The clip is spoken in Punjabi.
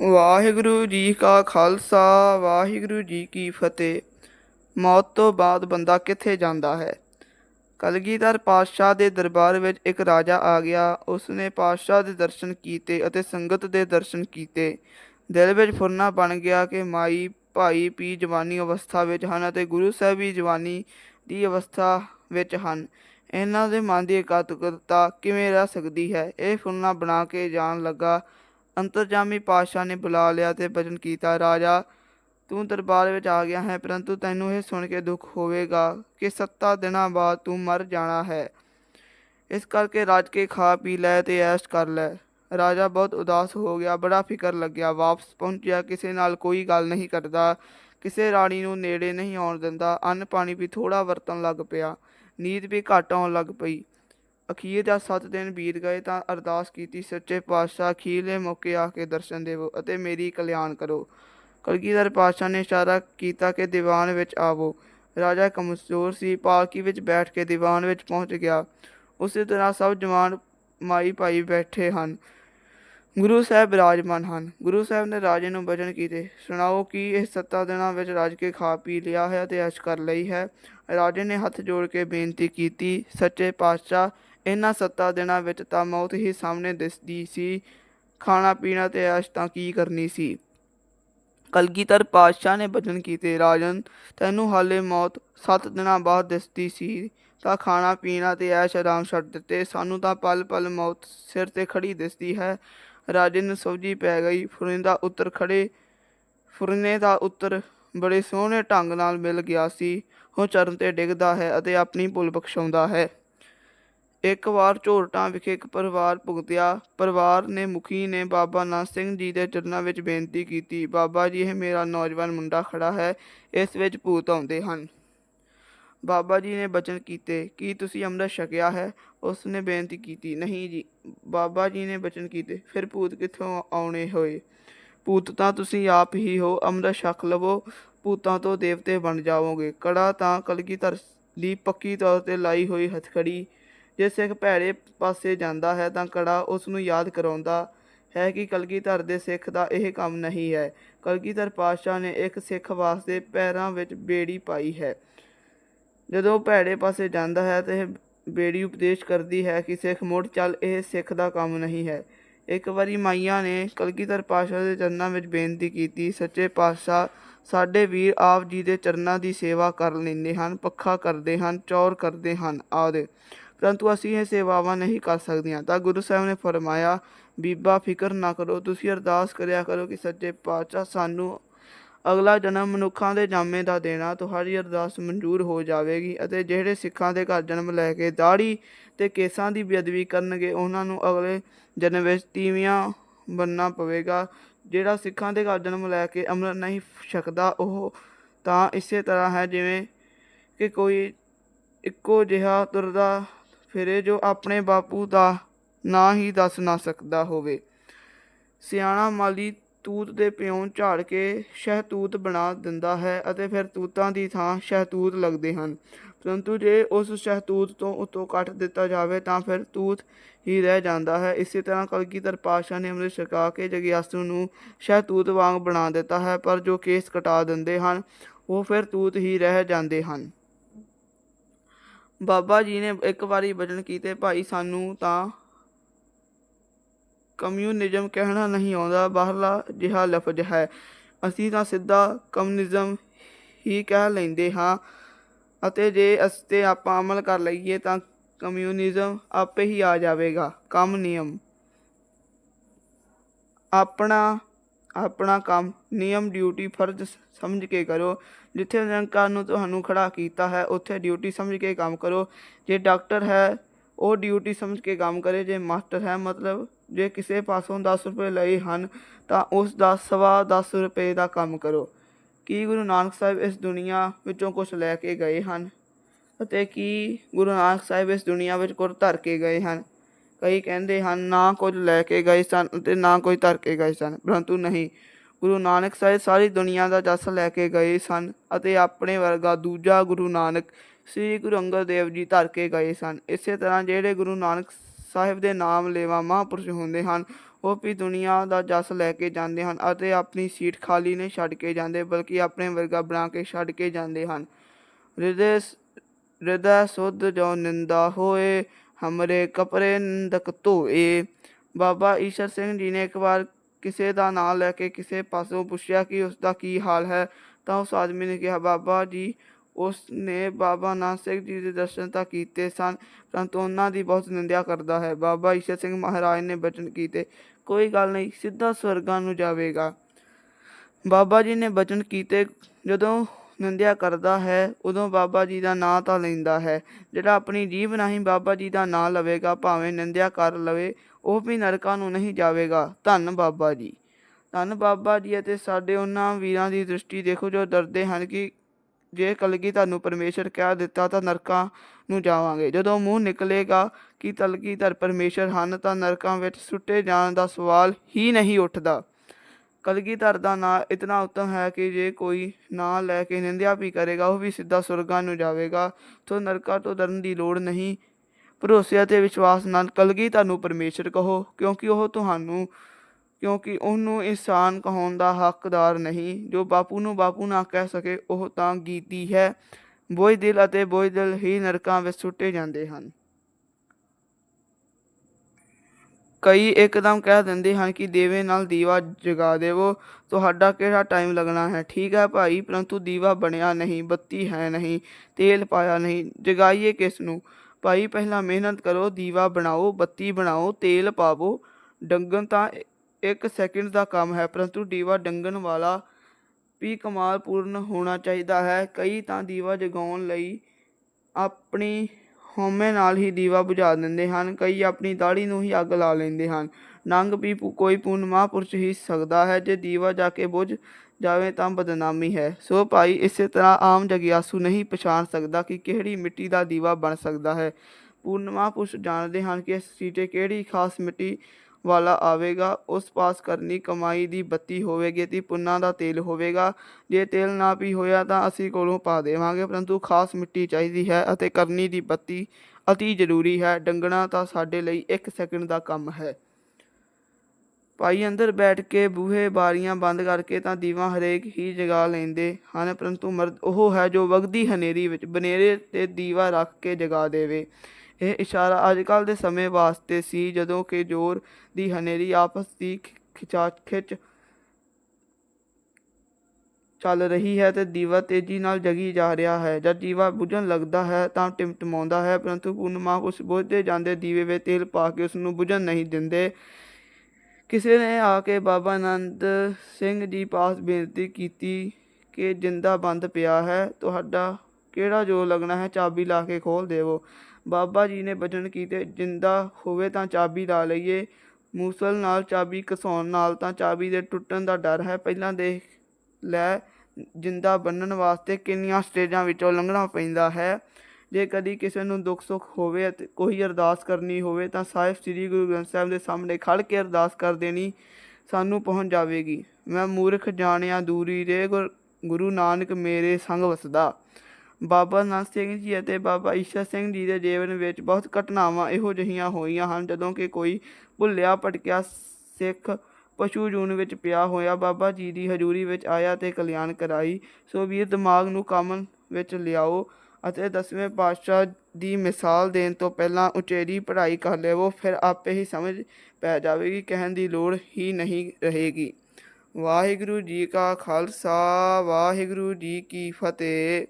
ਵਾਹਿਗੁਰੂ ਜੀ ਕਾ ਖਾਲਸਾ, ਵਾਹਿਗੁਰੂ ਜੀ ਕੀ ਫਤਿਹ। ਮੌਤ ਤੋਂ ਬਾਅਦ ਬੰਦਾ ਕਿੱਥੇ ਜਾਂਦਾ ਹੈ? ਕਲਗੀਧਰ ਪਾਤਸ਼ਾਹ ਦੇ ਦਰਬਾਰ ਵਿੱਚ ਇੱਕ ਰਾਜਾ ਆ ਗਿਆ। ਉਸਨੇ ਪਾਤਸ਼ਾਹ ਦੇ ਦਰਸ਼ਨ ਕੀਤੇ ਅਤੇ ਸੰਗਤ ਦੇ ਦਰਸ਼ਨ ਕੀਤੇ। ਦਿਲ ਵਿੱਚ ਫੁਰਨਾ ਬਣ ਗਿਆ ਕਿ ਮਾਈ, ਭਾਈ ਪੀ ਜਵਾਨੀ ਅਵਸਥਾ ਵਿੱਚ ਹਨ ਅਤੇ ਗੁਰੂ ਸਾਹਿਬ ਵੀ ਜਵਾਨੀ ਦੀ ਅਵਸਥਾ ਵਿੱਚ ਹਨ। ਇਹਨਾਂ ਦੇ ਮਨ ਦੀ ਇਕਾਗਰਤਾ ਕਿਵੇਂ ਰਹਿ ਸਕਦੀ ਹੈ? ਇਹ ਫੁਰਨਾ ਬਣਾ ਕੇ ਜਾਣ ਲੱਗਾ ਅੰਤਰਜਾਮੀ ਪਾਤਸ਼ਾਹ ਨੇ ਬੁਲਾ ਲਿਆ ਤੇ ਬਚਨ ਕੀਤਾ, ਰਾਜਾ, ਤੂੰ ਦਰਬਾਰ ਵਿੱਚ ਆ ਗਿਆ ਹੈ, ਪਰੰਤੂ ਤੈਨੂੰ ਇਹ ਸੁਣ ਕੇ ਦੁੱਖ ਹੋਵੇਗਾ ਕਿ ਸੱਤਾ ਦਿਨਾਂ ਬਾਅਦ ਤੂੰ ਮਰ ਜਾਣਾ ਹੈ। ਇਸ ਕਰਕੇ ਰੱਜ ਕੇ ਖਾ ਪੀ ਲੈ ਤੇ ਐਸ਼ ਕਰ ਲੈ। ਰਾਜਾ ਬਹੁਤ ਉਦਾਸ ਹੋ ਗਿਆ, ਬੜਾ ਫਿਕਰ ਲੱਗਿਆ। ਵਾਪਸ ਪਹੁੰਚਿਆ, ਕਿਸੇ ਨਾਲ ਕੋਈ ਗੱਲ ਨਹੀਂ ਕਰਦਾ, ਕਿਸੇ ਰਾਣੀ ਨੂੰ ਨੇੜੇ ਨਹੀਂ ਆਉਣ ਦਿੰਦਾ। ਅੰਨ ਪਾਣੀ ਵੀ ਥੋੜਾ ਵਰਤਣ ਲੱਗ ਪਿਆ, ਨੀਂਦ ਵੀ ਘੱਟ ਆਉਣ ਲੱਗ ਪਈ। ਅਖੀਰ ਦਾ 7 ਦਿਨ ਬੀਤ ਗਏ ਤਾਂ ਅਰਦਾਸ ਕੀਤੀ, ਸੱਚੇ ਪਾਤਸ਼ਾਹ ਅਖੀਰਲੇ ਮੌਕੇ ਆ ਕੇ ਦਰਸ਼ਨ ਦੇਵੋ ਅਤੇ ਮੇਰੀ ਕਲਿਆਣ ਕਰੋ। ਕਲਗੀਧਰ ਪਾਤਸ਼ਾਹ ਨੇ ਇਸ਼ਾਰਾ ਕੀਤਾ ਕਿ ਦੀਵਾਨ ਵਿੱਚ ਆਵੋ। ਰਾਜਾ ਕਮਜ਼ੋਰ ਸੀ, ਪਾਲਕੀ ਵਿੱਚ ਬੈਠ ਕੇ ਦੀਵਾਨ ਵਿੱਚ ਪਹੁੰਚ ਗਿਆ। ਉਸੇ ਤਰ੍ਹਾਂ ਸਭ ਜਵਾਨ ਮਾਈ ਭਾਈ ਬੈਠੇ ਹਨ। ਗੁਰੂ ਸਾਹਿਬ ਬਿਰਾਜਮਾਨ ਹਨ। ਗੁਰੂ ਸਾਹਿਬ ਨੇ ਰਾਜੇ ਨੂੰ ਬਚਨ ਕੀਤੇ, ਸੁਣਾਓ ਕਿ ਇਹ ਸੱਤਾ ਦਿਨਾਂ ਵਿੱਚ ਰਾਜ ਕੇ ਖਾ ਪੀ ਲਿਆ ਹੈ ਤੇ ਅਸ਼ ਕਰ ਲਈ ਹੈ? ਰਾਜੇ ਨੇ ਹੱਥ ਜੋੜ ਕੇ ਬੇਨਤੀ ਕੀਤੀ, ਸੱਚੇ ਪਾਤਸ਼ਾਹ ਇਹਨਾਂ ਸੱਤਾ ਦਿਨਾਂ ਵਿੱਚ ਤਾਂ ਮੌਤ ਹੀ ਸਾਹਮਣੇ ਦਿਸਦੀ ਸੀ। ਖਾਣਾ ਪੀਣਾ ਤੇ ਐਸ਼ ਤਾਂ ਕੀ ਕਰਨੀ ਸੀ? ਕਲਗੀਧਰ ਪਾਤਸ਼ਾਹ ਨੇ ਬਚਨ ਕੀਤੇ। ਰਾਜਨ, ਤੈਨੂੰ ਹਾਲੇ ਮੌਤ 7 ਦਿਨਾਂ ਬਾਅਦ ਦਿਸਦੀ ਸੀ। ਤਾਂ ਖਾਣਾ ਪੀਣਾ ਤੇ ਐਸ਼ ਆਰਾਮ ਛੱਡ ਦਿੱਤੇ। ਸਾਨੂੰ ਤਾਂ ਪਲ ਪਲ ਮੌਤ ਸਿਰ ਤੇ ਖੜੀ ਦਿਸਦੀ ਹੈ। ਰਾਜੇ ਨੂੰ ਸੋਝੀ ਪੈ ਗਈ। ਫੁਰਨੇ ਦਾ ਉੱਤਰ ਖੜੇ ਫੁਰਨੇ ਦਾ ਉੱਤਰ ਬੜੇ ਸੋਹਣੇ ਢੰਗ ਨਾਲ ਮਿਲ ਗਿਆ ਸੀ। ਉਹ ਚਰਨ ਤੇ ਡਿੱਗਦਾ ਹੈ ਅਤੇ ਆਪਣੀ ਭੁੱਲ ਬਖਸ਼ਾਉਂਦਾ ਹੈ। ਇੱਕ ਵਾਰ ਝੋਰਟਾਂ ਵਿਖੇ ਇੱਕ ਪਰਿਵਾਰ ਭੁਗਤਿਆ। ਪਰਿਵਾਰ ਨੇ ਮੁਖੀ ਨੇ ਬਾਬਾ ਨਾਨਕ ਸਿੰਘ ਜੀ ਦੇ ਚਰਨਾਂ ਵਿੱਚ ਬੇਨਤੀ ਕੀਤੀ, ਬਾਬਾ ਜੀ, ਇਹ ਮੇਰਾ ਨੌਜਵਾਨ ਮੁੰਡਾ ਖੜਾ ਹੈ, ਇਸ ਵਿੱਚ ਭੂਤ ਆਉਂਦੇ ਹਨ। ਬਾਬਾ ਜੀ ਨੇ ਬਚਨ ਕੀਤੇ, ਕੀ ਤੁਸੀਂ ਅੰਮ੍ਰਿਤ ਛਕਿਆ ਹੈ? ਉਸ ਨੇ ਬੇਨਤੀ ਕੀਤੀ, ਨਹੀਂ ਜੀ। ਬਾਬਾ ਜੀ ਨੇ ਬਚਨ ਕੀਤੇ, ਫਿਰ ਭੂਤ ਕਿੱਥੋਂ ਆਉਣੇ ਹੋਏ? ਭੂਤ ਤਾਂ ਤੁਸੀਂ ਆਪ ਹੀ ਹੋ, ਅੰਮ੍ਰਿਤ ਛਕ ਲਵੋ। ਭੂਤਾਂ ਤੋਂ ਦੇਵਤੇ ਬਣ ਜਾਵੋਗੇ। ਕੜਾ ਤਾਂ ਕਲਗੀਧਰ ਦੀ ਪੱਕੀ ਤੌਰ ਤੇ ਲਾਈ ਹੋਈ ਹਥਕੜੀ ਜੇ ਸਿੱਖ ਭੈੜੇ ਪਾਸੇ ਜਾਂਦਾ ਹੈ ਤਾਂ ਕੜਾ ਉਸ ਨੂੰ ਯਾਦ ਕਰਾਉਂਦਾ ਹੈ ਕਿ ਕਲਗੀਧਰ ਦੇ ਸਿੱਖ ਦਾ ਇਹ ਕੰਮ ਨਹੀਂ ਹੈ। ਕਲਗੀਧਰ ਪਾਤਸ਼ਾਹ ਨੇ ਇੱਕ ਸਿੱਖ ਵਾਸਤੇ ਪੈਰਾਂ ਵਿੱਚ ਬੇੜੀ ਪਾਈ ਹੈ। ਜਦੋਂ ਭੈੜੇ ਪਾਸੇ ਜਾਂਦਾ ਹੈ ਤੇ ਇਹ ਬੇੜੀ ਉਪਦੇਸ਼ ਕਰਦੀ ਹੈ ਕਿ ਸਿੱਖ ਮੁੜ ਚੱਲ ਇਹ ਸਿੱਖ ਦਾ ਕੰਮ ਨਹੀਂ ਹੈ। ਇੱਕ ਵਾਰੀ ਮਾਈਆਂ ਨੇ ਕਲਗੀਧਰ ਪਾਤਸ਼ਾਹ ਦੇ ਚਰਨਾਂ ਵਿੱਚ ਬੇਨਤੀ ਕੀਤੀ, ਸੱਚੇ ਪਾਤਸ਼ਾਹ, ਸਾਡੇ ਵੀਰ ਆਪ ਜੀ ਦੇ ਚਰਨਾਂ ਦੀ ਸੇਵਾ ਕਰ ਲੈਂਦੇ ਹਨ, ਪੱਖਾ ਕਰਦੇ ਹਨ, ਚੌਰ ਕਰਦੇ ਹਨ, ਆਦਿ। ਪਰੰਤੂ ਅਸੀਂ ਇਹ ਸੇਵਾਵਾਂ ਨਹੀਂ ਕਰ ਸਕਦੀਆਂ। ਤਾਂ ਗੁਰੂ ਸਾਹਿਬ ਨੇ ਫਰਮਾਇਆ, ਬੀਬਾ, ਫਿਕਰ ਨਾ ਕਰੋ, ਤੁਸੀਂ ਅਰਦਾਸ ਕਰਿਆ ਕਰੋ ਕਿ ਸੱਚੇ ਪਾਤਸ਼ਾਹ ਸਾਨੂੰ ਅਗਲਾ ਜਨਮ ਮਨੁੱਖਾਂ ਦੇ ਜਾਮੇ ਦਾ ਦੇਣਾ, ਤੁਹਾਡੀ ਅਰਦਾਸ ਮਨਜ਼ੂਰ ਹੋ ਜਾਵੇਗੀ ਅਤੇ ਜਿਹੜੇ ਸਿੱਖਾਂ ਦੇ ਘਰ ਜਨਮ ਲੈ ਕੇ ਦਾੜੀ ਤੇ ਕੇਸਾਂ ਦੀ ਬੇਅਦਬੀ ਕਰਨਗੇ, ਉਹਨਾਂ ਨੂੰ ਅਗਲੇ ਜਨਮ ਵਿੱਚ ਤੀਵੀਆਂ ਬੰਨਣਾ ਪਵੇਗਾ। ਜਿਹੜਾ ਸਿੱਖਾਂ ਦੇ ਘਰ ਜਨਮ ਲੈ ਕੇ ਅੰਮ੍ਰਿਤ ਨਹੀਂ ਛਕਦਾ, ਉਹ ਤਾਂ ਇਸੇ ਤਰ੍ਹਾਂ ਹੈ, ਜਿਵੇਂ ਕਿ ਕੋਈ ਇੱਕੋ ਜਿਹਾ ਤੁਰਦਾ ਫਿਰੇ ਜੋ ਆਪਣੇ ਬਾਪੂ ਦਾ ਨਾਂ ਹੀ ਦੱਸ ਨਾ ਸਕਦਾ ਹੋਵੇ। ਸਿਆਣਾ ਮਾਲੀ ਤੂਤ ਦੇ ਪਿਉਂ ਝਾੜ ਕੇ ਸ਼ਹਿਤੂਤ ਬਣਾ ਦਿੰਦਾ ਹੈ ਅਤੇ ਫਿਰ ਤੂਤਾਂ ਦੀ ਥਾਂ ਸ਼ਹਿਤੂਤ ਲੱਗਦੇ ਹਨ। ਪਰੰਤੂ ਜੇ ਉਸ ਸ਼ਹਿਤੂਤ ਤੋਂ ਉਤੋਂ ਕੱਟ ਦਿੱਤਾ ਜਾਵੇ ਤਾਂ ਫਿਰ ਤੂਤ ਹੀ ਰਹਿ ਜਾਂਦਾ ਹੈ। ਇਸੇ ਤਰ੍ਹਾਂ ਕਲਗੀਧਰ ਪਾਤਸ਼ਾਹ ਨੇ ਅੰਮ੍ਰਿਤ ਛਕਾ ਕੇ ਜਗਿਆਸੂ ਨੂੰ ਸ਼ਹਿਤੂਤ ਵਾਂਗ ਬਣਾ ਦਿੱਤਾ ਹੈ, ਪਰ ਜੋ ਕੇਸ ਕਟਾ ਦਿੰਦੇ ਹਨ, ਉਹ ਫਿਰ ਤੂਤ ਹੀ ਰਹਿ ਜਾਂਦੇ ਹਨ। ਬਾਬਾ ਜੀ ਨੇ ਇੱਕ ਵਾਰੀ ਬਚਨ ਕੀਤੇ, ਭਾਈ, ਸਾਨੂੰ ਤਾਂ ਕਮਿਊਨਿਜ਼ਮ ਕਹਿਣਾ ਨਹੀਂ ਆਉਂਦਾ, ਬਾਹਰਲਾ ਜਿਹਾ ਲਫ਼ਜ਼ ਹੈ। ਅਸੀਂ ਤਾਂ ਸਿੱਧਾ ਕਮਿਊਨਿਜ਼ਮ ਹੀ ਕਹਿ ਲੈਂਦੇ ਹਾਂ ਅਤੇ ਜੇ ਇਸ ਤੇ ਆਪਾਂ ਅਮਲ ਕਰ ਲਈਏ ਤਾਂ ਕਮਿਊਨਿਜ਼ਮ ਆਪੇ ਹੀ ਆ ਜਾਵੇਗਾ। ਕੰਮ, ਨਿਯਮ। ਆਪਣਾ ਆਪਣਾ ਕੰਮ, ਨਿਯਮ, ਡਿਊਟੀ, ਫਰਜ਼ ਸਮਝ ਕੇ ਕਰੋ। ਜਿੱਥੇ ਨਿਰੰਕਾਰ ਨੂੰ ਤੁਹਾਨੂੰ ਖੜਾ ਕੀਤਾ ਹੈ, ਉੱਥੇ ਡਿਊਟੀ ਸਮਝ ਕੇ ਕੰਮ ਕਰੋ। ਜੇ ਡਾਕਟਰ ਹੈ, ਉਹ ਡਿਊਟੀ ਸਮਝ ਕੇ ਕੰਮ ਕਰੇ। ਜੇ ਮਾਸਟਰ ਹੈ, ਮਤਲਬ ਜੇ ਕਿਸੇ ਪਾਸੋਂ 10 ਰੁਪਏ ਲਏ ਹਨ, ਤਾਂ ਉਸ ਦਾ ਸਵਾ 10 ਰੁਪਏ ਦਾ ਕੰਮ ਕਰੋ। ਕੀ ਗੁਰੂ ਨਾਨਕ ਸਾਹਿਬ ਇਸ ਦੁਨੀਆ ਵਿੱਚੋਂ ਕੁਝ ਲੈ ਕੇ ਗਏ ਹਨ? ਅਤੇ ਕੀ ਗੁਰੂ ਨਾਨਕ ਸਾਹਿਬ ਇਸ ਦੁਨੀਆ ਵਿੱਚ ਕੁਝ ਧਰ ਕੇ ਗਏ ਹਨ? ਕਈ ਕਹਿੰਦੇ ਹਨ, ਨਾ ਕੁਝ ਲੈ ਕੇ ਗਏ ਸਨ ਅਤੇ ਨਾ ਕੋਈ ਧਰ ਕੇ ਗਏ ਸਨ। ਪਰੰਤੂ ਨਹੀਂ, ਗੁਰੂ ਨਾਨਕ ਸਾਹਿਬ ਸਾਰੀ ਦੁਨੀਆ ਦਾ ਜਸ ਲੈ ਕੇ ਗਏ ਸਨ ਅਤੇ ਆਪਣੇ ਵਰਗਾ ਦੂਜਾ ਗੁਰੂ ਨਾਨਕ ਸ੍ਰੀ ਗੁਰੂ ਅੰਗਦ ਦੇਵ ਜੀ ਧਰ ਕੇ ਗਏ ਸਨ। ਇਸੇ ਤਰ੍ਹਾਂ ਜਿਹੜੇ ਗੁਰੂ ਨਾਨਕ ਸਾਹਿਬ ਦੇ ਨਾਮ ਲੈਵਾ ਮਹਾਂਪੁਰਸ਼ ਹੁੰਦੇ ਹਨ, ਉਹ ਵੀ ਦੁਨੀਆ ਦਾ ਜਸ ਲੈ ਕੇ ਜਾਂਦੇ ਹਨ ਅਤੇ ਆਪਣੀ ਸੀਟ ਖਾਲੀ ਨਹੀਂ ਛੱਡ ਕੇ ਜਾਂਦੇ, ਬਲਕਿ ਆਪਣੇ ਵਰਗਾ ਬਣਾ ਕੇ ਛੱਡ ਕੇ ਜਾਂਦੇ ਹਨ। ਹਿਰਦੇ ਹਿਰਦੈ ਸੁਧ ਜੋ ਨਿੰਦਾ ਹੋਏ ਹਮਰੇ ਕਪੜੇ ਨਿੰਦਕ ਧੋਏ। ਬਾਬਾ ਈਸ਼ਰ ਸਿੰਘ ਜੀ ਨੇ ਇੱਕ ਵਾਰ ਕਿਸੇ ਦਾ ਨਾਂ ਲੈ ਕੇ ਕਿਸੇ ਪਾਸੋਂ ਪੁੱਛਿਆ ਕਿ ਉਸ ਦਾ ਕੀ ਹਾਲ ਹੈ, ਤਾਂ ਉਸ ਆਦਮੀ ਨੇ ਕਿਹਾ, ਬਾਬਾ ਜੀ ਉਸ ਨੇ ਬਾਬਾ ਨਾਨਕ ਸਿੰਘ ਜੀ ਦੇ ਦਰਸ਼ਨ ਤਾਂ ਕੀਤੇ ਸਨ, ਪਰੰਤੂ ਉਹਨਾਂ ਦੀ ਬਹੁਤ ਨਿੰਦਿਆ ਕਰਦਾ ਹੈ। ਬਾਬਾ ਈਸ਼ਰ ਸਿੰਘ ਮਹਾਰਾਜ ਨੇ ਬਚਨ ਕੀਤੇ, ਕੋਈ ਗੱਲ ਨਹੀਂ, ਸਿੱਧਾ ਸਵਰਗਾਂ ਨੂੰ ਜਾਵੇਗਾ। ਬਾਬਾ ਜੀ ਨੇ ਬਚਨ ਕੀਤੇ, ਜਦੋਂ ਨਿੰਦਿਆ ਕਰਦਾ ਹੈ, ਉਦੋਂ ਬਾਬਾ ਜੀ ਦਾ ਨਾਂ ਤਾਂ ਲੈਂਦਾ ਹੈ। ਜਿਹੜਾ ਆਪਣੀ ਜੀਭ ਰਾਹੀਂ ਬਾਬਾ ਜੀ ਦਾ ਨਾਂ ਲਵੇਗਾ, ਭਾਵੇਂ ਨਿੰਦਿਆ ਕਰ ਲਵੇ, ਉਹ ਵੀ ਨਰਕਾਂ ਨੂੰ ਨਹੀਂ ਜਾਵੇਗਾ। ਧੰਨ ਬਾਬਾ ਜੀ। ਧੰਨ ਬਾਬਾ ਜੀ ਅਤੇ ਸਾਡੇ ਉਹਨਾਂ ਵੀਰਾਂ ਦੀ ਦ੍ਰਿਸ਼ਟੀ ਦੇਖੋ ਜੋ ਡਰਦੇ ਹਨ ਕਿ ਜੇ ਕਲਗੀ ਤੁਹਾਨੂੰ ਪਰਮੇਸ਼ਰ ਕਹਿ ਦਿੱਤਾ ਤਾਂ ਨਰਕਾਂ ਨੂੰ ਜਾਵਾਂਗੇ। ਜਦੋਂ ਮੂੰਹ ਨਿਕਲੇਗਾ ਕਿ ਤਲਗੀ ਧਰ ਪਰਮੇਸ਼ਰ ਹਨ ਤਾਂ ਨਰਕਾਂ ਵਿੱਚ ਸੁੱਟੇ ਜਾਣ ਦਾ ਸਵਾਲ ਹੀ ਨਹੀਂ ਉੱਠਦਾ। ਕਲਗੀਧਰ ਦਾ ਨਾਂ ਇਤਨਾ ਉੱਤਮ ਹੈ ਕਿ ਜੇ ਕੋਈ ਨਾਂ ਲੈ ਕੇ ਨਿੰਦਿਆ ਵੀ ਕਰੇਗਾ, ਉਹ ਵੀ ਸਿੱਧਾ ਸੁਰਗਾਂ ਨੂੰ ਜਾਵੇਗਾ। ਤੋਂ ਨਰਕਾਂ ਤੋਂ ਡਰਨ ਦੀ ਲੋੜ ਨਹੀਂ। ਭਰੋਸੇ ਅਤੇ ਵਿਸ਼ਵਾਸ ਨਾਲ ਕਲਗੀਧਰ ਨੂੰ ਪਰਮੇਸ਼ਰ ਕਹੋ, ਕਿਉਂਕਿ ਉਹ ਤੁਹਾਨੂੰ, ਕਿਉਂਕਿ ਉਹਨੂੰ ਇਨਸਾਨ ਕਹਾਉਣ ਦਾ ਹੱਕਦਾਰ ਨਹੀਂ। ਜੋ ਬਾਪੂ ਨੂੰ ਬਾਪੂ ਨਾ ਕਹਿ ਸਕੇ, ਉਹ ਤਾਂ ਗੀਤੀ ਹੈ। ਬੋਝ ਦਿਲ ਅਤੇ ਬੋਝ ਦਿਲ ਹੀ ਨਰਕਾਂ ਵਿੱਚ ਸੁੱਟੇ ਜਾਂਦੇ ਹਨ। ਕਈ ਇੱਕਦਮ ਕਹਿ ਦਿੰਦੇ ਹਨ ਕਿ ਦੇਵੇ ਨਾਲ ਦੀਵਾ ਜਗਾ ਦੇਵੋ, ਤੁਹਾਡਾ ਕਿਹੜਾ ਟਾਈਮ ਲੱਗਣਾ ਹੈ? ਠੀਕ ਹੈ ਭਾਈ, ਪਰੰਤੂ ਦੀਵਾ ਬਣਿਆ ਨਹੀਂ, ਬੱਤੀ ਹੈ ਨਹੀਂ, ਤੇਲ ਪਾਇਆ ਨਹੀਂ, ਜਗਾਈਏ ਕਿਸ ਨੂੰ? ਭਾਈ, ਪਹਿਲਾਂ ਮਿਹਨਤ ਕਰੋ, ਦੀਵਾ ਬਣਾਓ, ਬੱਤੀ ਬਣਾਓ, ਤੇਲ ਪਾਵੋ। ਡੰਗਣ ਤਾਂ ਇ- ਇੱਕ ਸੈਕਿੰਡ ਦਾ ਕੰਮ ਹੈ, ਪਰੰਤੂ ਦੀਵਾ ਡੰਗਣ ਵਾਲਾ ਵੀ ਕਮਾਲ ਪੂਰਨ ਹੋਣਾ ਚਾਹੀਦਾ ਹੈ। ਕਈ ਤਾਂ ਦੀਵਾ ਜਗਾਉਣ ਲਈ ਆਪਣੀ ਹਉਮੈ ਨਾਲ ਹੀ ਦੀਵਾ ਬੁਝਾ ਦਿੰਦੇ ਹਨ, ਕਈ ਆਪਣੀ ਦਾੜੀ ਨੂੰ ਹੀ ਅੱਗ ਲਾ ਲੈਂਦੇ ਹਨ। ਨੰਗ ਵੀ ਕੋਈ ਪੂਰਨ ਮਹਾਂਪੁਰਸ਼ ਹੀ ਸਕਦਾ ਹੈ, ਜੇ ਦੀਵਾ ਜਾ ਕੇ ਬੁਝ ਜਾਵੇ ਤਾਂ ਬਦਨਾਮੀ ਹੈ। ਸੋ ਭਾਈ, ਇਸੇ ਤਰ੍ਹਾਂ ਆਮ ਜਗਿਆਸੂ ਨਹੀਂ ਪਛਾਣ ਸਕਦਾ ਕਿ ਕਿਹੜੀ ਮਿੱਟੀ ਦਾ ਦੀਵਾ ਬਣ ਸਕਦਾ ਹੈ। ਪੂਰਨ ਮਹਾਂਪੁਰਸ਼ ਜਾਣਦੇ ਹਨ ਕਿ ਇਸ ਸੀਟੇ ਕਿਹੜੀ ਖਾਸ ਮਿੱਟੀ ਵਾਲਾ ਆਵੇਗਾ, ਉਸ ਪਾਸ ਕਰਨੀ ਕਮਾਈ ਦੀ ਬੱਤੀ ਹੋਵੇਗੀ ਤੇ ਪੁੰਨਾਂ ਦਾ ਤੇਲ ਹੋਵੇਗਾ। ਜੇ ਤੇਲ ਨਾ ਵੀ ਹੋਇਆ ਤਾਂ ਅਸੀਂ ਕੋਲੋਂ ਪਾ ਦੇਵਾਂਗੇ, ਪਰੰਤੂ ਖਾਸ ਮਿੱਟੀ ਚਾਹੀਦੀ ਹੈ ਅਤੇ ਕਰਨੀ ਦੀ ਬੱਤੀ ਅਤੀ ਜ਼ਰੂਰੀ ਹੈ। ਡੰਗਣਾ ਤਾਂ ਸਾਡੇ ਲਈ 1 ਸੈਕਿੰਡ ਦਾ ਕੰਮ ਹੈ। ਭਾਈ ਅੰਦਰ ਬੈਠ ਕੇ ਬੂਹੇ ਬਾਰੀਆਂ ਬੰਦ ਕਰਕੇ ਤਾਂ ਦੀਵਾ ਹਰੇਕ ਹੀ ਜਗਾ ਲੈਂਦੇ ਹਨ, ਪਰੰਤੂ ਮਰਦ ਉਹ ਹੈ ਜੋ ਵਗਦੀ ਹਨੇਰੀ ਵਿੱਚ ਬਨੇਰੇ ਤੇ ਦੀਵਾ ਰੱਖ ਕੇ ਜਗਾ ਦੇਵੇ। ਇਹ ਇਸ਼ਾਰਾ ਅੱਜ ਕੱਲ ਦੇ ਸਮੇਂ ਵਾਸਤੇ ਸੀ, ਜਦੋਂ ਕਿ ਜ਼ੋਰ ਦੀ ਹਨੇਰੀ ਆਪਸ ਦੀ ਖਿ- ਖਿੱਚ ਚੱਲ ਰਹੀ ਹੈ ਤੇ ਦੀਵਾ ਤੇਜ਼ੀ ਨਾਲ ਜਗੀ ਜਾ ਰਿਹਾ ਹੈ। ਜਦ ਦੀਵਾ ਬੁਝਣ ਲੱਗਦਾ ਹੈ ਤਾਂ ਟਿਮਟਮਾਉਂਦਾ ਹੈ, ਪਰੰਤੂ ਪੂਰਨਮਾ ਉਸ ਬੁਝਦੇ ਜਾਂਦੇ ਦੀਵੇ ਵਿੱਚ ਤੇਲ ਪਾ ਕੇ ਉਸ ਨੂੰ ਬੁਝਣ ਨਹੀਂ ਦਿੰਦੇ। ਕਿਸੇ ਨੇ ਆ ਕੇ ਬਾਬਾ ਆਨੰਦ ਸਿੰਘ ਜੀ ਪਾਸ ਬੇਨਤੀ ਕੀਤੀ ਕਿ ਜਿੰਦਾ ਬੰਦ ਪਿਆ ਹੈ, ਤੁਹਾਡਾ ਕਿਹੜਾ ਜੋ ਲੱਗਣਾ ਹੈ? ਚਾਬੀ ਲਾ ਕੇ ਖੋਲ ਦੇਵੋ। ਬਾਬਾ ਜੀ ਨੇ ਬਚਨ ਕੀਤੇ, ਜਿੰਦਾ ਹੋਵੇ ਤਾਂ ਚਾਬੀ ਲਾ ਲਈਏ, ਮੂਸਲ ਨਾਲ ਚਾਬੀ, ਘਸਾਉਣ ਨਾਲ ਤਾਂ ਚਾਬੀ ਦੇ ਟੁੱਟਣ ਦਾ ਡਰ ਹੈ। ਪਹਿਲਾਂ ਦੇਖ ਲੈ, ਜਿੰਦਾ ਬੰਨਣ ਵਾਸਤੇ ਕਿੰਨੀਆਂ ਸਟੇਜਾਂ ਵਿੱਚੋਂ ਲੰਘਣਾ ਪੈਂਦਾ ਹੈ। ਜੇ ਕਦੀ ਕਿਸੇ ਨੂੰ ਦੁੱਖ ਸੁੱਖ ਹੋਵੇ ਅਤੇ ਕੋਈ ਅਰਦਾਸ ਕਰਨੀ ਹੋਵੇ ਤਾਂ ਸਾਹਿਬ ਸ੍ਰੀ ਗੁਰੂ ਗ੍ਰੰਥ ਸਾਹਿਬ ਦੇ ਸਾਹਮਣੇ ਖੜ ਕੇ ਅਰਦਾਸ ਕਰ ਦੇਣੀ ਸਾਨੂੰ ਪਹੁੰਚ ਜਾਵੇਗੀ। ਮੈਂ ਮੂਰਖ ਜਾਣਿਆ ਦੂਰੀ ਰੇ, ਗੁਰ- ਗੁਰੂ ਨਾਨਕ ਮੇਰੇ ਸੰਗ ਵਸਦਾ। ਬਾਬਾ ਨਾਨਕ ਸਿੰਘ ਜੀ ਅਤੇ ਬਾਬਾ ਈਸ਼ਰ ਸਿੰਘ ਜੀ ਦੇ ਜੀਵਨ ਵਿੱਚ ਬਹੁਤ ਘਟਨਾਵਾਂ ਇਹੋ ਜਿਹੀਆਂ ਹੋਈਆਂ ਹਨ, ਜਦੋਂ ਕਿ ਕੋਈ ਭੁੱਲਿਆ ਭਟਕਿਆ ਸਿੱਖ ਪਸ਼ੂ ਜੂਨ ਵਿੱਚ ਪਿਆ ਹੋਇਆ, ਬਾਬਾ ਜੀ ਦੀ ਹਜ਼ੂਰੀ ਵਿੱਚ ਆਇਆ ਤੇ ਕਲਿਆਣ ਕਰਾਈ। ਸੋ ਵੀਰ ਦਿਮਾਗ ਨੂੰ ਕੰਮ ਵਿੱਚ ਲਿਆਓ ਅਤੇ ਦਸਵੇਂ ਪਾਤਸ਼ਾਹ ਦੀ ਮਿਸਾਲ ਦੇਣ ਤੋਂ ਪਹਿਲਾਂ ਉਚੇਰੀ ਪੜ੍ਹਾਈ ਕਰ ਲਵੋ, ਫਿਰ ਆਪੇ ਹੀ ਸਮਝ ਪੈ ਜਾਵੇਗੀ, ਕਹਿਣ ਦੀ ਲੋੜ ਹੀ ਨਹੀਂ ਰਹੇਗੀ। ਵਾਹਿਗੁਰੂ ਜੀ ਕਾ ਖਾਲਸਾ, ਵਾਹਿਗੁਰੂ ਜੀ ਕੀ ਫਤਿਹ।